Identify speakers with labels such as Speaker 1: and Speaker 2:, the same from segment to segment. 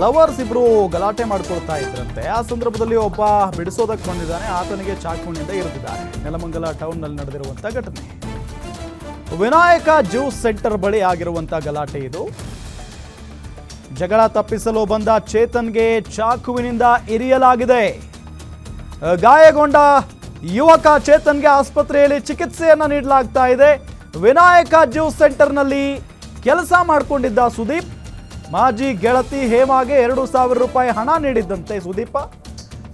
Speaker 1: Lovers ಇಬ್ರು ಗಲಾಟೆ ಮಾಡ್ಕೊಳ್ತಾ ಇದ್ರಂತೆ. ಆ ಸಂದರ್ಭದಲ್ಲಿ ಒಬ್ಬ ಬಿಡಿಸೋದಕ್ಕೆ ಬಂದಿದ್ದಾನೆ. ಆತನಿಗೆ ಚಾಕುವಿನಿಂದ ಇರಿದಿದ್ದಾನೆ ನೆಲಮಂಗಲ ಟೌನ್ನಲ್ಲಿ ನಡೆದಿರುವಂಥ ಘಟನೆ. ವಿನಾಯಕ ಜ್ಯೂಸ್ ಸೆಂಟರ್ ಬಳಿ ಆಗಿರುವಂಥ ಗಲಾಟೆ ಇದು. ಜಗಳ ತಪ್ಪಿಸಲು ಬಂದ ಚೇತನ್ಗೆ ಚಾಕುವಿನಿಂದ ಇರಿಯಲಾಗಿದೆ. ಗಾಯಗೊಂಡ ಯುವಕ ಚೇತನ್ಗೆ ಆಸ್ಪತ್ರೆಯಲ್ಲಿ ಚಿಕಿತ್ಸೆಯನ್ನ ನೀಡಲಾಗ್ತಾ ಇದೆ. ವಿನಾಯಕ ಜ್ಯೂಸ್ ಸೆಂಟರ್ನಲ್ಲಿ ಕೆಲಸ ಮಾಡಿಕೊಂಡಿದ್ದ ಸುದೀಪ್ ಮಾಜಿ ಗೆಳತಿ ಹೇಮಾಗೆ ಎರಡು ಸಾವಿರ ರೂಪಾಯಿ ಹಣ ನೀಡಿದ್ದಂತೆ ಸುದೀಪ.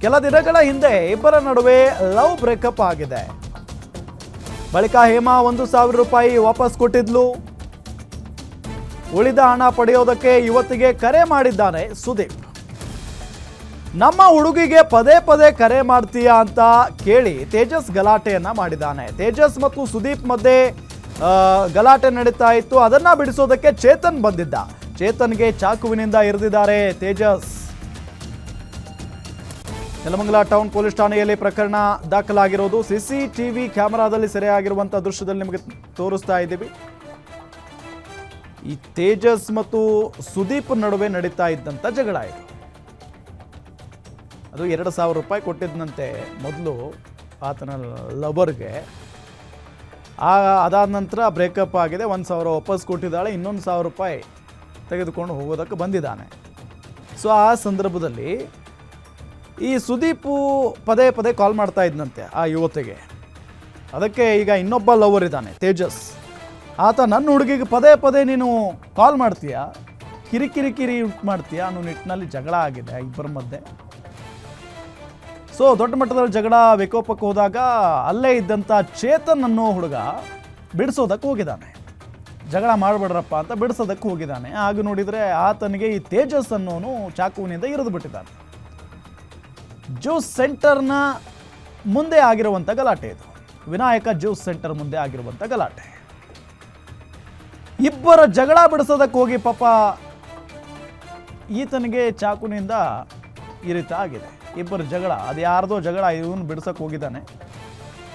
Speaker 1: ಕೆಲ ದಿನಗಳ ಹಿಂದೆ ಇಬ್ಬರ ನಡುವೆ ಲವ್ ಬ್ರೇಕಪ್ ಆಗಿದೆ. ಬಳಿಕ ಹೇಮಾ ಒಂದು ಸಾವಿರ ರೂಪಾಯಿ ವಾಪಸ್ ಕೊಟ್ಟಿದ್ಲು. ಉಳಿದ ಹಣ ಪಡೆಯೋದಕ್ಕೆ ಯುವತಿಗೆ ಕರೆ ಮಾಡಿದ್ದಾನೆ ಸುದೀಪ್. ನಮ್ಮ ಹುಡುಗಿಗೆ ಪದೇ ಪದೇ ಕರೆ ಮಾಡ್ತೀಯಾ ಅಂತ ಕೇಳಿ ತೇಜಸ್ ಗಲಾಟೆಯನ್ನ ಮಾಡಿದ್ದಾನೆ. ತೇಜಸ್ ಮತ್ತು ಸುದೀಪ್ ಮಧ್ಯೆ ಗಲಾಟೆ ನಡೀತಾ ಇತ್ತು. ಅದನ್ನ ಬಿಡಿಸೋದಕ್ಕೆ ಚೇತನ್ ಬಂದಿದ್ದ. ಚೇತನ್ಗೆ ಚಾಕುವಿನಿಂದ ಇರಿದಿದ್ದಾರೆ ತೇಜಸ್. ನೆಲಮಂಗಲ ಟೌನ್ ಪೊಲೀಸ್ ಠಾಣೆಯಲ್ಲಿ ಪ್ರಕರಣ ದಾಖಲಾಗಿರೋದು ಸಿಸಿ ಟಿವಿ ಕ್ಯಾಮೆರಾದಲ್ಲಿ ಸೆರೆಯಾಗಿರುವಂತಹ ದೃಶ್ಯದಲ್ಲಿ ನಿಮಗೆ ತೋರಿಸ್ತಾ ಇದ್ದೀವಿ. ಈ ತೇಜಸ್ ಮತ್ತು ಸುದೀಪ್ ನಡುವೆ ನಡೀತಾ ಇದ್ದಂಥ ಜಗಳ ಇದು. ಅದು ಎರಡು ಸಾವಿರ ರೂಪಾಯಿ ಕೊಟ್ಟಿದ್ದಂತೆ ಮೊದಲು ಆತನ ಲವರ್ಗೆ. ಆ, ಅದಾದ ನಂತರ ಬ್ರೇಕಪ್ ಆಗಿದೆ. ಒಂದು ಸಾವಿರ ವಾಪಸ್ ಕೊಟ್ಟಿದ್ದಾಳೆ, ಇನ್ನೊಂದು ಸಾವಿರ ರೂಪಾಯಿ ತೆಗೆದುಕೊಂಡು ಹೋಗೋದಕ್ಕೆ ಬಂದಿದ್ದಾನೆ. ಸೊ ಆ ಸಂದರ್ಭದಲ್ಲಿ ಈ ಸುದೀಪು ಪದೇ ಪದೇ ಕಾಲ್ ಮಾಡ್ತಾ ಇದ್ದಂತೆ ಆ ಯುವತಿಗೆ. ಅದಕ್ಕೆ ಈಗ ಇನ್ನೊಬ್ಬ ಲವರ್ ಇದ್ದಾನೆ, ತೇಜಸ್. ಆತ, ನನ್ನ ಹುಡುಗಿಗೆ ಪದೇ ಪದೇ ನೀನು ಕಾಲ್ ಮಾಡ್ತೀಯಾ? ಕಿರಿಕಿರಿ ಕಿರಿ ಮಾಡ್ತೀಯಾ? ಅನ್ನೋ ನಿಟ್ಟಿನಲ್ಲಿ ಜಗಳ ಆಗಿದೆ ಇಬ್ಬರ ಮಧ್ಯೆ. ಸೊ ದೊಡ್ಡ ಮಟ್ಟದಲ್ಲಿ ಜಗಳ, ವಿಕೋಪಕ್ಕೆ ಹೋದಾಗ ಅಲ್ಲೇ ಇದ್ದಂಥ ಚೇತನ್ ಅನ್ನೋ ಹುಡುಗ ಬಿಡಿಸೋದಕ್ಕೆ ಹೋಗಿದ್ದಾನೆ. ಜಗಳ ಮಾಡಬೇಡ್ರಪ್ಪ ಅಂತ ಬಿಡಿಸೋದಕ್ಕೆ ಹೋಗಿದ್ದಾನೆ. ಆಗ ನೋಡಿದರೆ ಆತನಿಗೆ ಈ ತೇಜಸ್ ಅನ್ನೋನು ಚಾಕುವಿನಿಂದ ಇರಿದು ಬಿಟ್ಟಿದ್ದಾನೆ. ಜ್ಯೂಸ್ ಸೆಂಟರ್ನ ಮುಂದೆ ಆಗಿರುವಂಥ ಗಲಾಟೆ ಇದು. ವಿನಾಯಕ ಜ್ಯೂಸ್ ಸೆಂಟರ್ ಮುಂದೆ ಆಗಿರುವಂಥ ಗಲಾಟೆ. ಇಬ್ಬರ ಜಗಳ ಬಿಡಿಸೋದಕ್ಕೆ ಹೋಗಿ ಪಾಪ ಈತನಿಗೆ ಚಾಕುನಿಂದ ಇರಿತ ರೀತಿ ಆಗಿದೆ. ಇಬ್ಬರ ಜಗಳ, ಅದು ಯಾರ್ದೋ ಜಗಳ, ಇವನು ಬಿಡಿಸೋಕೆ ಹೋಗಿದ್ದಾನೆ.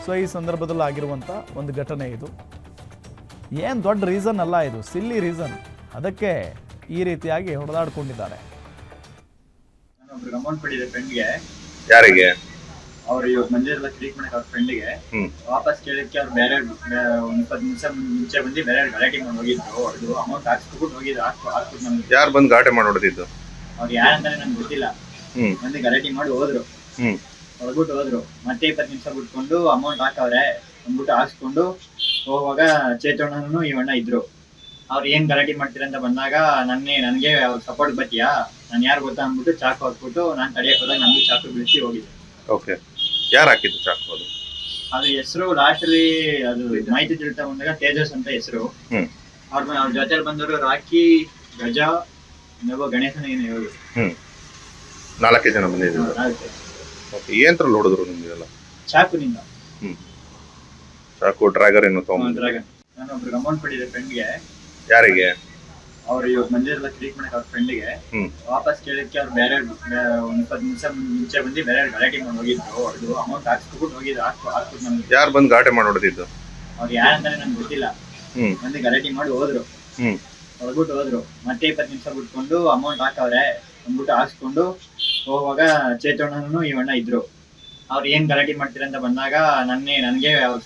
Speaker 1: ಸೊ ಈ ಸಂದರ್ಭದಲ್ಲಿ ಆಗಿರುವಂಥ ಒಂದು ಘಟನೆ ಇದು. ಏನು ದೊಡ್ಡ ರೀಸನ್ ಅಲ್ಲ ಇದು ಸಿಲ್ಲಿ ರೀಸನ್ ಅದಕ್ಕೆ ಈ ರೀತಿಯಾಗಿ ಹೊಡೆದಾಡ್ಕೊಂಡಿದ್ದಾರೆ.
Speaker 2: ಅಮೌಂಟ್ ಕೊಟ್ಟಿದ್ದೆ ಫ್ರೆಂಡ್ಗೆ
Speaker 3: ಯಾರಿಗೆ?
Speaker 2: ಅವ್ರು ಇವಾಗ ಕ್ಲಿಕ್ ಮಾಡಕ್ಕೆ ಅವ್ರ ಫ್ರೆಂಡ್ಗೆ ವಾಪಸ್ ಕೇಳಕ್ಕೆ ಅವ್ರು ಬೇರೆ ಒಂದ್ ಇಪ್ಪತ್ತು ನಿಮಿಷ ಮುಂಚೆ ಬಂದು ಬೇರೆ ಗಲಾಟೆ ಮಾಡಿ ಹೋಗಿದ್ರು. ಅವ್ರದ್ದು ಅಮೌಂಟ್ ಹಾಕ್ಸ್ಬಿಟ್ಟು ಹೋಗಿದ್ರು. ಹಾಕ್ಬಿಟ್ಟು ಹಾಕ್ಬಿಟ್ಟು ನಮ್ಗೆ
Speaker 3: ಯಾರು ಬಂದು ಗಾಟೆ ಮಾಡಿ ಹೊಡೆದಿದ್ದು?
Speaker 2: ಅವ್ರು ಯಾರಂತಾನೆ ನಮ್ಗೆ ಗೊತ್ತಿಲ್ಲ.
Speaker 3: ಹ್ಮ್.
Speaker 2: ಬಂದು ಗಲಾಟೆ ಮಾಡಿ ಹೋದ್ರು.
Speaker 3: ಹ್ಮ್.
Speaker 2: ಹೊರಬಿಟ್ಟು ಹೋದ್ರು. ಮತ್ತೆ ಇಪ್ಪತ್ತು ನಿಮಿಷ ಬಿಟ್ಕೊಂಡು ಅಮೌಂಟ್ ಹಾಕವ್ರೆ. ಅಂದ್ಬಿಟ್ಟು ಹಾಕ್ಸ್ಕೊಂಡು ಹೋಗುವಾಗ ಚೇತಣ್ಣನು ಇವಣ್ಣ ಇದ್ರು. ಅವ್ರು ಏನ್ ಗಲಾಟೆ ಮಾಡ್ತೀರ ಅಂತ ಬಂದಾಗ ನನ್ನೇ ನನಗೆ ಅವ್ರ ಸಪೋರ್ಟ್ ಬರ್ತೀಯಾ? ನಾನು ಯಾರು ಗೊತ್ತಾ? ಅಂದ್ಬಿಟ್ಟು ಚಾಕು ಹಾಕ್ಬಿಟ್ಟು ನಾನು ತಡೆಯಕ್ಕೆ ಹೋದಾಗ ನಮ್ಗೆ ಚಾಕು ಬೀಳಿಸಿ ಹೋಗಿದ್ದೆ
Speaker 3: ಓಕೆ. ಯಾರು ಹಾಕಿದ್ದು ಚಾಕು ಅದು?
Speaker 2: ಅದು ಹೆಸರು ಲಾಸ್ಟಲ್ಲಿ ಅದು ಮಾಹಿತಿ ತಿಳ್ತಾ ಬಂದಾಗ ತೇಜಸ್ ಅಂತ ಹೆಸರು. ಅವ್ರ ಅವ್ರ ಜೊತೆಲಿ ಬಂದವರು ರಾಕಿ ಗಜ ಇನ್ನೊಬ್ಬ ಗಣೇಶನ ಏನು
Speaker 3: ಹ್ಮ್. ನಾಲ್ಕೇ ಜನ ಬಂದಿದ್ರು ಓಕೆ ಏನ್ರಲ್ಲಿ ಹೊಡೆದ್ರು ನಿಮ್ಗೆಲ್ಲ
Speaker 2: ಚಾಕುನಿಂದ.
Speaker 3: ಹ್ಮ್. ಚಾಕು ಡ್ರ್ಯಾಗರ್ ಏನು ತಗೊಂಡ್
Speaker 2: ನಾನು ಒಬ್ರಿಗೆ ಅಮೌಂಟ್ ಕೊಟ್ಟಿದ್ದೆ ಫ್ರೆಂಡ್ಗೆ
Speaker 3: ಯಾರಿಗೆ?
Speaker 2: ಅವ್ರು ಇವಾಗ ಮಂದಿರಲ್ಲ ಟ್ರೀಟ್ ಮಾಡಕ್ಕೆ ಅವ್ರ ಫ್ರೆಂಡಿಗೆ
Speaker 3: ಹ್ಮ್.
Speaker 2: ವಾಪಸ್ ಕೇಳಕ್ಕೆ ಅವ್ರು ಬೇರೆ ಒಂದ್ ಇಪ್ಪತ್ತು ನಿಮಿಷ ಮುಂಚೆ ಬಂದು ಬೇರೆ ಗಲಾಟೆ ಮಾಡಿ ಹೋಗಿದ್ರು. ಅವ್ರದ್ದು ಅಮೌಂಟ್ ಹಾಕ್ಸ್ಬಿಟ್ಟು ಹೋಗಿದ್ರು ಹಾಕ್ಬಿಟ್ಟು ಹಾಕ್ಬಿಟ್ಟು ನಮ್ಗೆ.
Speaker 3: ಯಾರು ಬಂದು ಗಾಟೆ ಮಾಡಿ ಹೊಡೆದಿದ್ದು?
Speaker 2: ಅವ್ರು ಯಾರಂತಾನೆ ನಮ್ಗೆ ಗೊತ್ತಿಲ್ಲ.
Speaker 3: ಹ್ಮ್.
Speaker 2: ಬಂದು ಗಲಾಟೆ ಮಾಡಿ ಹೋದ್ರು.
Speaker 3: ಹ್ಮ್.
Speaker 2: ಹೊರಬಿಟ್ಟು ಹೋದ್ರು. ಮತ್ತೆ ಇಪ್ಪತ್ತು ನಿಮಿಷ ಬಿಟ್ಕೊಂಡು ಅಮೌಂಟ್ ಹಾಕವ್ರೆ ಅಂದ್ಬಿಟ್ಟು ಹಾಕ್ಸ್ಕೊಂಡು ಹೋಗುವಾಗ ಚೇತಣ್ಣನು ಇವಣ್ಣ ಇದ್ರು. ಅವ್ರು ಏನ್ ಗಲಾಟೆ ಮಾಡ್ತೀರ ಅಂತ ಬಂದಾಗ ನನ್ನೇ ನನ್ಗೆ ಅವ್ರ